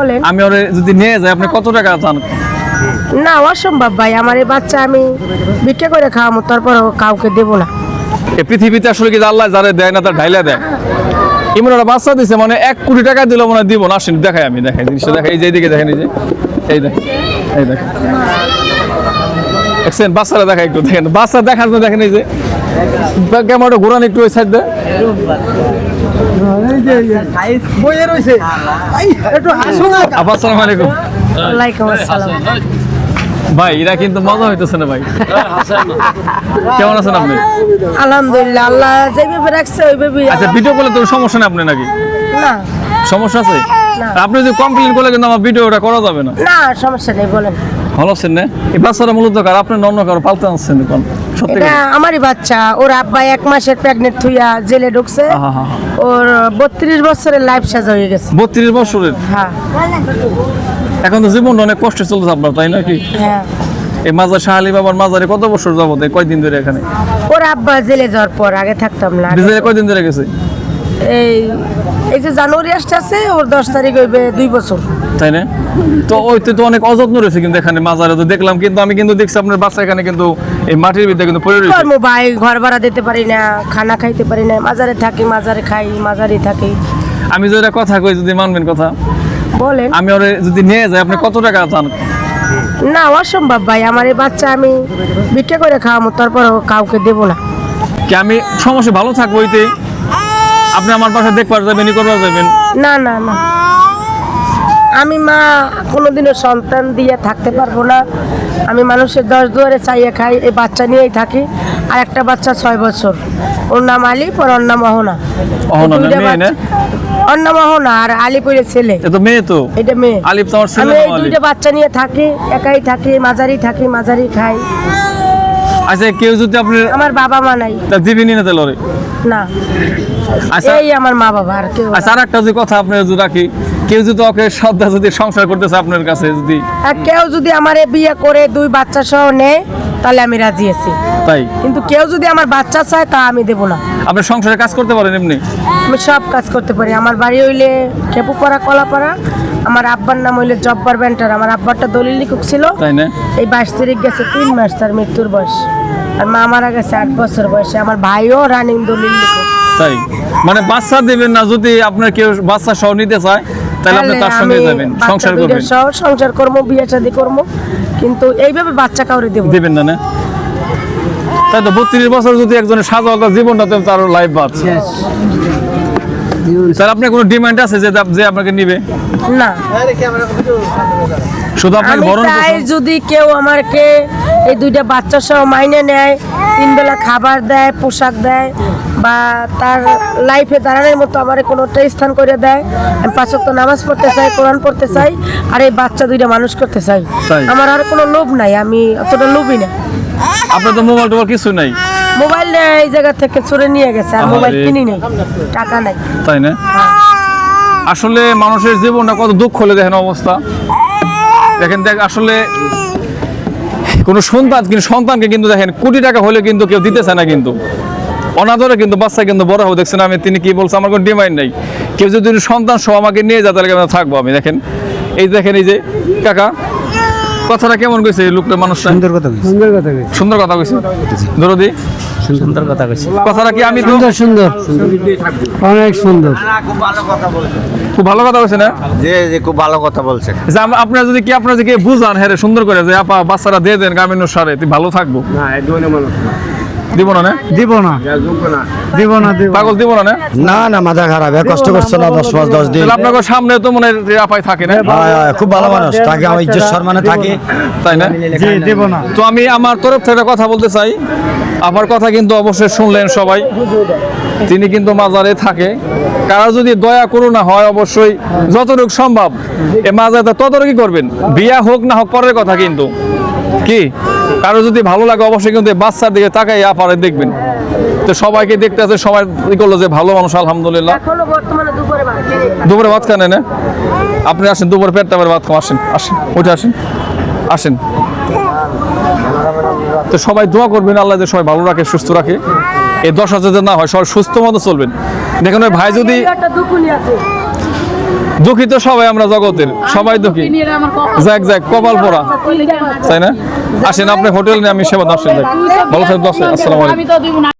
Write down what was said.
বলেন। আমি ওরে যদি নিয়ে যাই আপনি কত টাকা চান না অসম্ভব ভাই আমার এই বাচ্চা আমি ভিক্ষা করে খাওয়াবো তারপর কাউকে দেবো না। এই পৃথিবীতে আসলে কি আল্লাহ যারে দেয় না তার ঢাইলা দেয়? ইমন ওরা বাচ্চা দিছে মানে এক কোটি টাকা দিল মনে দিব না আসেন দেখাই আমি দেখাই জিনিসটা দেখাই এই যে এইদিকে দেখেন এই যে এই দেখেন এই দেখেন দেখছেন বাচ্চারা দেখা একটু দেখেন বাচ্চা দেখার জন্য দেখেন এই যে ক্যামেরাটা ঘোরান একটু ওই সাইড দিয়ে আপা আসসালামু আলাইকুম। ওয়ালাইকুম আসসালাম। ভাই। এরা কিন্তু মজা হইতেছে না ভাই। কেমন আছেন আপনি? আলহামদুলিল্লাহ আল্লাহ যেভাবে রাখছে ওইভাবে আচ্ছা ভিডিও করলে তো সমস্যা নেই আপনি নাকি? না। সমস্যা আছে? আপনি যদি কমপ্লেন করলে কিন্তু আমার ভিডিওটা করা যাবে না। না সমস্যা নেই বলেন। ভালো আছেন না? এই বাচ্চারা মূলত কার? আপনি অন্য কারও পালতে আনছেন কোন এটা আমারই বাচ্চা। ওর আব্বা এক মাসের প্রেগনেন্ট থুইয়া জেলে ঢুকছে। ওর বত্রিশ বছরের লাইফ সাজা হয়ে গেছে। বত্রিশ বছরের? হ্যাঁ। এখন তো জীবন অনেক কষ্ট চলছে আপনার তাই নাকি? হ্যাঁ। এই মাজার শাহালি বাবার মাজারে কত বছর যাব কয়দিন ধরে এখানে? ওর আব্বা জেলে যাওয়ার পর আগে থাকতাম না। জেলে কয়দিন ধরে গেছে? এই এই যে জানুয়ারি আসতে আছে ওর দশ তারিখ হইবে দুই বছর। তাই না? তো ওই তো অনেক অযত্ন রয়েছে কিন্তু এখানে মাজারে। তো দেখলাম কিন্তু আমি কিন্তু দেখছি আপনার বাচ্চা এখানে কিন্তু এই মাটির বিদ্যা কিন্তু পড়ে রয়েছে। ভাই? ঘর ভাড়া দিতে পারি না খানা খাইতে পারি না। মাজারে থাকি মাজারে খাই মাজারে থাকি। আমি যেটা কথা কই যদি মানবেন কথা। বলেন। আমি ওরে যদি নিয়ে যাই আপনি কত টাকা চান? না অসম্ভব ভাই। আমার এই বাচ্চা আমি ভিক্ষা করে খাওয়াবো তারপর কাউকে দেবো না। কি আমি সমস্যা ভালো থাকব ওইতে আপনি আমার পাশে দেখবার যাবেন ই করবার যাবেন। না না না। আমি মা কোনোদিনও সন্তান দিয়ে থাকতে পারব না। আমি মানুষের দশ দুয়ারে চাইয়ে খাই এই বাচ্চা নিয়েই থাকি। আর একটা বাচ্চা ছয় বছর। ওর নাম আলিপ আর ওর নাম অহনা? ওর নাম অহনা আর আলিপুরের ছেলে। তো মেয়ে তো। এটা মেয়ে। তো আমার ছেলে আমি এই দুইটা বাচ্চা নিয়ে থাকি একাই থাকি মাঝারি থাকি মাঝারি খাই। আচ্ছা কেউ যদি আপনি আমার বাবা মা নাই। তা দিবিনি না তাহলে ওরে। না। আচ্ছা। এই আমার মা বাবা আর কেউ আচ্ছা আর একটা যদি কথা আপনি যদি রাখি কেউ যদি ওকে শ্রদ্ধা যদি সংসার করতেছে আপনার কাছে যদি? কেউ যদি আমার বিয়ে করে দুই বাচ্চা সহ নেয় তাহলে আমি রাজি আছি। তাই? কিন্তু কেউ যদি আমার বাচ্চা চায় তা আমি দেবো না। আপনি সংসারে কাজ করতে পারেন এমনি? আমি সব কাজ করতে পারি। আমার বাড়ি হইলে খেপুপাড়া কলাপাড়া আমার আব্বার নাম হইলে জব্বার ব্যান্টার আমার আব্বারটা দলিল লিখুক ছিল। তাই না? এই বাইশ তারিখ গেছে তিন মাস তার মৃত্যুর বয়স। আর মা মারা গেছে আট বছর বয়সে। আমার ভাইও রানিং দলিল লিখুক তাই? মানে বাচ্চা দেবেন না যদি আপনার কেউ বাচ্চা সহ নিতে চায় তাহলে আপনি তার সঙ্গে যাবেন সংসার করবেন। সহ সংসার করব বিয়ে শাদী করব। কিন্তু এইভাবে বাচ্চা কাউরে দেবো। দেবেন না না? তাই তো বত্রিশ বছর যদি একজনের সাজা জীবনটা তো তার লাইফ বাদ স্যার আপনার কোনো ডিমান্ড আছে যে যে আপনাকে নিবে? না। শুধু আপনাকে পোষণ- যদি কেউ আমাকে এই দুইটা বাচ্চা সহ মাইনে নেয় তিন বেলা খাবার দেয় পোশাক দেয় বা তার লাইফে দাঁড়ানোর মতো আমার কোনো একটা স্থান করে দেয় আমি পাঁচ ওয়াক্ত নামাজ পড়তে চাই কোরআন পড়তে চাই আর এই বাচ্চা দুইটা মানুষ করতে চাই। আমার আর কোনো লোভ নাই আমি অতটা লোভই না। আপনার তো মোবাইল টোবাইল কিছু নাই। মোবাইল এই জায়গা থেকে চুরে নিয়ে গেছে আর মোবাইল কিনি নেই টাকা নাই। তাই না? আসলে মানুষের জীবনটা কত দুঃখ হলে দেখেন অবস্থা। দেখেন দেখ আসলে কোনো সন্তান কিন্তু সন্তানকে কিন্তু দেখেন কোটি টাকা হলে কিন্তু কেউ দিতেছে না কিন্তু। অনাদরে কিন্তু বাচ্চা কিন্তু বড় হবে। দেখছেন আমি তিনি কি বলছে? আমার কোনো ডিমান্ড নাই। কেউ যদি সন্তান সহ আমাকে নিয়ে যায় তাহলে আমি থাকব আমি? দেখেন এই দেখেন এই যে কাকা কথাটা কেমন কইছে এই লোকটা মানুষ সুন্দর কথা কইছে। সুন্দর কথা কইছে। সুন্দর কথা কইছে। দরদি? সুন্দর কথা কইছে। কথাটা কি আমি সুন্দর সুন্দর। অনেক সুন্দর। খুব ভালো কথা কইছে না? যে যে খুব ভালো কথা বলছেন যে আপনারা যদি কি আপনারা যদি কি বুঝান হ্যাঁ রে, সুন্দর করে যে আপা বাচ্চারা দিয়ে দেন গ্রামীণ সারে তুই ভালো থাকব। না মানুষ না। দিব না না। দিব না। দিব না দিব পাগল দিব না না। না না মাথা খারাপ। কষ্ট করছে না দশ মাস দশ দিন? আপনাকে সামনে তো মনে হয় যে থাকে না। খুব ভালো মানুষ। তাকে আমার ইজ্জত সম্মানে থাকে। তাই না? জি দিব না। তো আমি আমার তরফ থেকে কথা বলতে চাই। আমার কথা কিন্তু অবশ্যই শুনলেন সবাই। তিনি কিন্তু মাজারে থাকে। কারা যদি দয়া করুণা হয় অবশ্যই যতটুকু সম্ভব এ মাজারে ততটুকু করবেন। বিয়া হোক না হোক পরের কথা কিন্তু। কি? কারও যদি ভালো লাগে অবশ্যই কিন্তু বাচ্চার দিকে তাকাই আপারে দেখবেন। তো সবাইকে দেখতে আছে সবাই করল যে ভালো মানুষ আলহামদুলিল্লাহ। দুপুরে ভাত খান না আপনি আসেন দুপুরে পেটটা ভরে ভাত খান আসেন আসেন উঠে আসেন আসেন। তো সবাই দোয়া করবেন আল্লাহ যে সবাই ভালো রাখে সুস্থ রাখে। এই দশ হাজার না হয় সবাই সুস্থ মতো চলবেন। দেখেন ওই ভাই যদি এই একটা দুকুনি আছে দুঃখী তো সবাই আমরা জগতের সবাই দুঃখী। যাক যাক কপাল পড়া। তাই না? আসেন আপনি হোটেল নিয়ে আমি সেবা যাক ভালো থাকবেন আসসালামু আলাইকুম। আমি তো দিব না।